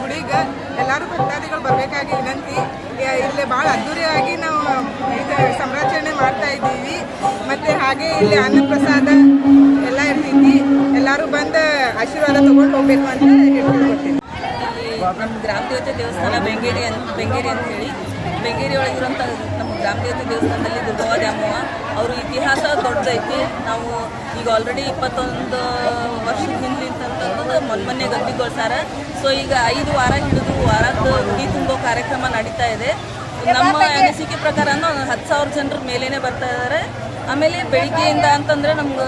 ಗುಡಿಗೆ ಎಲ್ಲರೂ ಭಕ್ತಾದಿಗಳು ಬರಬೇಕಾಗಿ ವಿನಂತಿ. ಇಲ್ಲಿ ಬಹಳ ಅದ್ದೂರಿಯಾಗಿ ನಾವು ಇದು ಸಂರಚನೆ ಮಾಡ್ತಾ ಇದ್ದೀವಿ. ಮತ್ತೆ ಹಾಗೆ ಇಲ್ಲಿ ಅನ್ನಪ್ರಸಾದ ಎಲ್ಲ ಇರ್ತೈತಿ. ಎಲ್ಲರೂ ಬಂದು ಆಶೀರ್ವಾದ ತಗೊಂಡು ಹೋಗ್ಬೇಕು ಅಂತ ಹೇಳ್ಕೊಡ್ತೀನಿ ನಮ್ಮ ಗ್ರಾಮ ದೇವತೆ ದೇವಸ್ಥಾನ ಬೆಂಗೇರಿ ಅಂತ ಬೆಂಗೇರಿ ಅಂತ ಹೇಳಿ ಬೆಂಗೇರಿ ಒಳಗಿರುವಂಥ ನಮ್ಮ ಗ್ರಾಮ ದೇವತೆ ದೇವಸ್ಥಾನದಲ್ಲಿ ದುರ್ಗವ್ವ ದ್ಯಾಮವ್ವ, ಅವ್ರ ಇತಿಹಾಸ ದೊಡ್ಡದೈತಿ. ನಾವು ಈಗ ಆಲ್ರೆಡಿ ಇಪ್ಪತ್ತೊಂದು ವರ್ಷದ ಹಿಂದಿಂತಂತಂದು ಮೊನ್ನೆ ಗದ್ದಿಗೊಳ್ಸಾರ ಸೊ ಈಗ ಐದು ವಾರ ಹಿಡಿದು ವಾರದ ಗುಡಿ ತುಂಬೋ ಕಾರ್ಯಕ್ರಮ ನಡೀತಾ ಇದೆ. ನಮ್ಮ ಅನಿಸಿಕೆ ಪ್ರಕಾರ ಹತ್ತು ಸಾವಿರ ಜನರ ಮೇಲೇನೆ ಬರ್ತಾ ಇದ್ದಾರೆ ಆಮೇಲೆ ಬೆಳಿಗ್ಗೆಯಿಂದ ಅಂತಂದ್ರೆ ನಮ್ಗೆ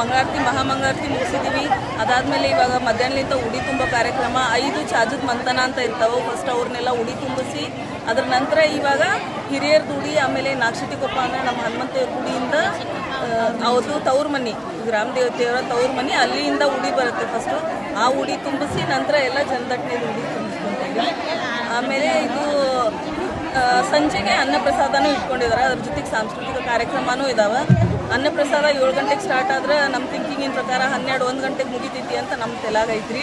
ಮಂಗಳಾರತಿ ಮಹಾಮಂಗಳಾರತಿ ಮುಗಿಸಿದೀವಿ. ಅದಾದ್ಮೇಲೆ ಇವಾಗ ಮಧ್ಯಾಹ್ನಲಿಂದ ಉಡಿ ತುಂಬೋ ಕಾರ್ಯಕ್ರಮ ಐದು ಚಾಜದ ಮಂತನ ಅಂತ ಇರ್ತಾವೆ. ಫಸ್ಟ್ ಅವ್ರನ್ನೆಲ್ಲ ಉಡಿ ತುಂಬಿಸಿ ಅದ್ರ ನಂತರ ಇವಾಗ ಹಿರಿಯರ್ದು ದುಡಿ ಆಮೇಲೆ ನಾಗಶೆಟ್ಟಿಕೊಪ್ಪ ಅಂದ್ರೆ ನಮ್ಮ ಹನುಮಂತೇವ್ರ ಗುಡಿಯಿಂದ ಅವ್ರದ್ದು ತವ್ರ ಮನಿ, ಗ್ರಾಮ ದೇವತೆಯವರ ತವ್ರ ಮನಿ ಅಲ್ಲಿಂದ ಉಡಿ ಬರುತ್ತೆ ಫಸ್ಟು ಆ ಉಡಿ ತುಂಬಿಸಿ ನಂತರ ಎಲ್ಲ ಜನದಟ್ಟಣೆ ಉಡಿ ತುಂಬಿಸ್ಕೊಂತೀವಿ. ಆಮೇಲೆ ಇದು ಸಂಜೆಗೆ ಸಂಜೆಗೆ ಅನ್ನಪ್ರಸಾದನೂ ಇಟ್ಕೊಂಡಿದ್ದಾರೆ. ಅದ್ರ ಜೊತೆಗೆ ಸಾಂಸ್ಕೃತಿಕ ಕಾರ್ಯಕ್ರಮನೂ ಇದಾವೆ. ಅನ್ನಪ್ರಸಾದ ಏಳು ಗಂಟೆಗೆ ಸ್ಟಾರ್ಟ್ ಆದ್ರೆ ನಮ್ಮ ಥಿಂಕಿಂಗಿನ ಪ್ರಕಾರ ಹನ್ನೆರಡು, ಒಂದು ಗಂಟೆಗೆ ಮುಗಿತೈತಿ ಅಂತ ನಮ್ಮ ತೆಲಾಗ ಐತ್ರಿ.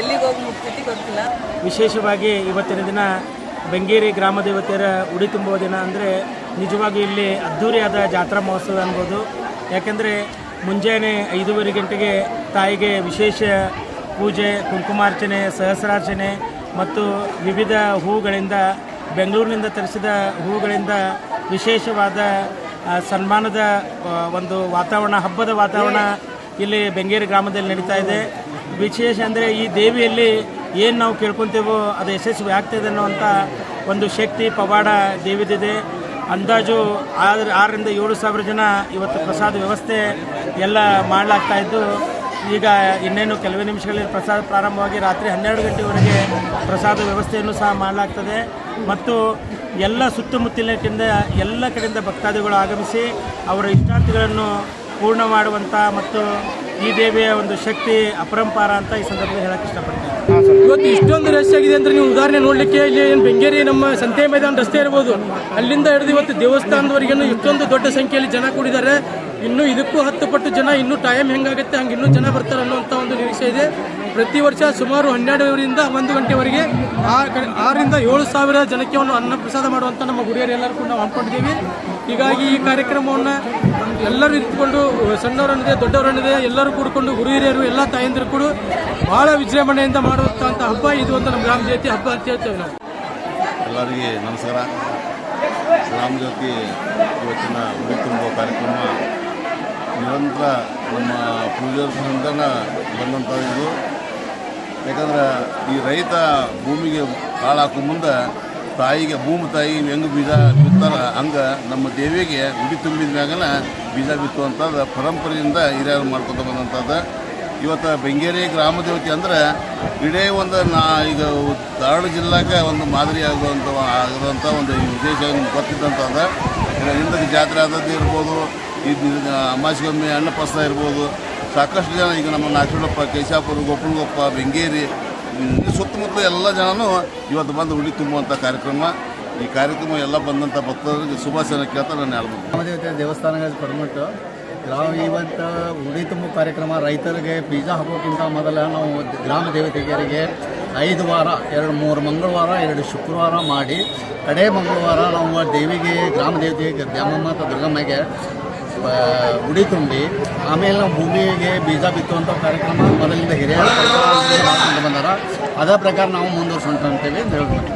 ಎಲ್ಲಿಗೆ ಹೋಗಿ ಮುಗ್ತೈತಿ ಗೊತ್ತಿಲ್ಲ. ವಿಶೇಷವಾಗಿ ಇವತ್ತಿನ ದಿನ ಬೆಂಗೇರಿ ಗ್ರಾಮ ದೇವತೆಯರ ಉಡಿ ತುಂಬುವ ದಿನ ಅಂದರೆ ನಿಜವಾಗಿ ಇಲ್ಲಿ ಅದ್ಧೂರಿಯಾದ ಜಾತ್ರಾ ಮಹೋತ್ಸವ ಅನ್ಬೋದು. ಯಾಕೆಂದರೆ ಮುಂಜಾನೆ ಐದೂವರೆ ಗಂಟೆಗೆ ತಾಯಿಗೆ ವಿಶೇಷ ಪೂಜೆ, ಕುಂಕುಮಾರ್ಚನೆ, ಸಹಸ್ರಾರ್ಚನೆ ಮತ್ತು ವಿವಿಧ ಹೂಗಳಿಂದ, ಬೆಂಗಳೂರಿನಿಂದ ತರಿಸಿದ ಹೂಗಳಿಂದ ವಿಶೇಷವಾದ ಸನ್ಮಾನದ ಒಂದು ವಾತಾವರಣ, ಹಬ್ಬದ ವಾತಾವರಣ ಇಲ್ಲಿ ಬೆಂಗೇರಿ ಗ್ರಾಮದಲ್ಲಿ ನಡೀತಾ ಇದೆ. ವಿಶೇಷ ಅಂದರೆ ಈ ದೇವಿಯಲ್ಲಿ ಏನು ನಾವು ಕೇಳ್ಕೊತೇವೋ ಅದು ಯಶಸ್ವಿ ಆಗ್ತದೆ ಅನ್ನುವಂಥ ಒಂದು ಶಕ್ತಿ, ಪವಾಡ ದೇವಿದಿದೆ. ಅಂದಾಜು ಆದ್ರ ಆರರಿಂದ ಏಳು ಸಾವಿರ ಜನ ಇವತ್ತು ಪ್ರಸಾದ ವ್ಯವಸ್ಥೆ ಎಲ್ಲ ಮಾಡಲಾಗ್ತಾ ಇದ್ದು, ಈಗ ಇನ್ನೇನು ಕೆಲವೇ ನಿಮಿಷಗಳಲ್ಲಿ ಪ್ರಸಾದ ಪ್ರಾರಂಭವಾಗಿ ರಾತ್ರಿ ಹನ್ನೆರಡು ಗಂಟೆವರೆಗೆ ಪ್ರಸಾದ ವ್ಯವಸ್ಥೆಯನ್ನು ಸಹ ಮಾಡಲಾಗ್ತದೆ. ಮತ್ತು ಎಲ್ಲ ಸುತ್ತಮುತ್ತಲಿನ ಎಲ್ಲ ಕಡೆಯಿಂದ ಭಕ್ತಾದಿಗಳು ಆಗಮಿಸಿ ಅವರ ಇಷ್ಟಾರ್ಥಿಗಳನ್ನು ಪೂರ್ಣ ಮಾಡುವಂಥ ಮತ್ತು ಈ ದೇವಿಯ ಒಂದು ಶಕ್ತಿ ಅಪರಂಪಾರ ಅಂತ ಈ ಸಂದರ್ಭದಲ್ಲಿ ಹೇಳಕ್ಕೆ ಇಷ್ಟಪಡ್ತೀನಿ. ಇವತ್ತು ಇಷ್ಟೊಂದು ರಶ್ ಆಗಿದೆ ಅಂದ್ರೆ ನೀವು ಉದಾಹರಣೆ ನೋಡ್ಲಿಕ್ಕೆ ಇಲ್ಲಿ ಏನು ಬೆಂಗೇರಿ ನಮ್ಮ ಸಂತೆ ಮೈದಾನ ರಸ್ತೆ ಇರ್ಬೋದು. ಅಲ್ಲಿಂದ ಹಿಡಿದು ಇವತ್ತು ದೇವಸ್ಥಾನದವರೆಗೂ ಇಷ್ಟೊಂದು ದೊಡ್ಡ ಸಂಖ್ಯೆಯಲ್ಲಿ ಜನ ಕೂಡಿದ್ದಾರೆ. ಇನ್ನು ಇದಕ್ಕೂ ಹತ್ತು ಪಟ್ಟು ಜನ, ಇನ್ನೂ ಟೈಮ್ ಹೆಂಗಾಗುತ್ತೆ, ಹಂಗೆ ಇನ್ನೂ ಜನ ಬರ್ತಾರೆ ಅನ್ನುವಂಥ ಒಂದು ನಿರೀಕ್ಷೆ ಇದೆ. ಪ್ರತಿ ವರ್ಷ ಸುಮಾರು ಹನ್ನೆರಡರಿಂದ ಒಂದು ಗಂಟೆವರೆಗೆ ಆರರಿಂದ ಏಳು ಸಾವಿರ ಜನಕ್ಕೆ ಒಂದು ಅನ್ನ ಪ್ರಸಾದ ಮಾಡುವಂಥ ನಮ್ಮ ಗುಡಿಯರು ಎಲ್ಲರೂ ಕೂಡ ನಾವು ಹಮ್ಮಿಕೊಂಡಿದ್ದೀವಿ. ಹೀಗಾಗಿ ಈ ಕಾರ್ಯಕ್ರಮವನ್ನು ಎಲ್ಲರೂ ನಿಂತ್ಕೊಂಡು ಸಣ್ಣವರನ್ನಿದೆ, ದೊಡ್ಡವರನ್ನಿದೆ, ಎಲ್ಲರೂ ಕೂಡಿಕೊಂಡು ಗುರು ಹಿರಿಯರು, ಎಲ್ಲ ತಾಯಂದಿರು ಕೂಡ ಬಹಳ ವಿಜೃಂಭಣೆಯಿಂದ ಮಾಡುವಂಥ ಹಬ್ಬ ಇದು ಅಂತ ನಮ್ಮ ಗ್ರಾಮ ಜ್ಯೋತಿ ಹಬ್ಬ ಅಂತ ಹೇಳ್ತೇವೆ ನಾವು. ಎಲ್ಲರಿಗೆ ನಮಸ್ಕಾರ. ಗ್ರಾಮ ಜ್ಯೋತಿ ಇವತ್ತಿನ ಉಡಿ ತುಂಬುವ ಕಾರ್ಯಕ್ರಮ ನಿರಂತರ ನಮ್ಮ ಪೂಜಾರ್ಸದಿಂದ ಬಂದಂಥ ಇದು ಯಾಕಂದ್ರೆ ಈ ರೈತ ಭೂಮಿಗೆ ಹಾಳಾಕೋ ಮುಂದೆ ತಾಯಿಗೆ ಭೂಮಿ ತಾಯಿ ಹೆಂಗೆ ಬೀಜ ಬಿತ್ತಾರ ಹಂಗೆ ನಮ್ಮ ದೇವಿಗೆ ಉಡಿ ತುಂಬಿದ ಮ್ಯಾಗನ ಬೀಜ ಬಿತ್ತುವಂಥದ್ದು ಪರಂಪರೆಯಿಂದ ಹಿರಿಯರು ಮಾಡ್ಕೊತ ಬಂದಂಥದ್ದು. ಇವತ್ತು ಬೆಂಗೇರಿ ಗ್ರಾಮ ದೇವತೆ ಅಂದ್ರೆ ಇಡೀ ಒಂದು ನಾ ಈಗ ಧಾರವಾಡ ಜಿಲ್ಲೆಗೆ ಒಂದು ಮಾದರಿ ಆಗುವಂಥ ಆಗುವಂಥ ಒಂದು ವಿಶೇಷ ಗೊತ್ತಿದ್ದಂಥದ್ದು ಈಗ ಹಿಂದಕ್ಕೆ ಜಾತ್ರೆ ಆದದ್ದು ಇರ್ಬೋದು ಇದು ಅಮಾಸಿಗೊಮ್ಮೆ ಪಸ್ತ ಇರ್ಬೋದು. ಸಾಕಷ್ಟು ಜನ ಈಗ ನಮ್ಮ ನಾಗರೂಡಪ್ಪ ಕೇಶಾಪುರ ಗೋಪುಲ್ಗೊಪ್ಪ ಬೆಂಗೇರಿ ಸುತ್ತಮುತ್ತ ಎಲ್ಲ ಜನನೂ ಇವತ್ತು ಬಂದು ಉಡಿ ತುಂಬುವಂಥ ಕಾರ್ಯಕ್ರಮ. ಈ ಕಾರ್ಯಕ್ರಮ ಎಲ್ಲ ಬಂದಂಥ ಭಕ್ತರಿಗೆ ಶುಭಾಶಯ ಕೇಳ್ತಾ ನಾನು ಹೇಳ್ಬೋದು ಮಹಾದೇವತೆ ದೇವಸ್ಥಾನಗಳ ಪರ್ಮಿಟ್ಟು ನಾವು ಇವತ್ತು ಉಡಿ ತುಂಬು ಕಾರ್ಯಕ್ರಮ, ರೈತರಿಗೆ ಬೀಜ ಹಾಕೋಕ್ಕಿಂತ ಮೊದಲ ನಾವು ಗ್ರಾಮ ದೇವತೆಗರಿಗೆ ಐದು ವಾರ, ಎರಡು ಮೂರು ಮಂಗಳವಾರ, ಎರಡು ಶುಕ್ರವಾರ ಮಾಡಿ, ಕಡೆ ಮಂಗಳವಾರ ನಾವು ದೇವಿಗೆ ಗ್ರಾಮ ದೇವತೆಗೆ ದ್ಯಾಮಮ್ಮ ಅಥವಾ ದುರ್ಗಮ್ಮಗೆ ಉಡಿ ತುಂಬಿ, ಆಮೇಲೆ ನಾವು ಭೂಮಿಗೆ ಬೀಜ ಬಿತ್ತುವಂಥ ಕಾರ್ಯಕ್ರಮ ಮೊದಲಿಂದ ಹಿರಿಯರು ಬಂದಾರ. ಅದೇ ಪ್ರಕಾರ ನಾವು ಮುಂದುವರ್ಸ್ಕೊಂತ ಅಂತೇಳಿ ಅಂತ ಹೇಳ್ಬೋದು.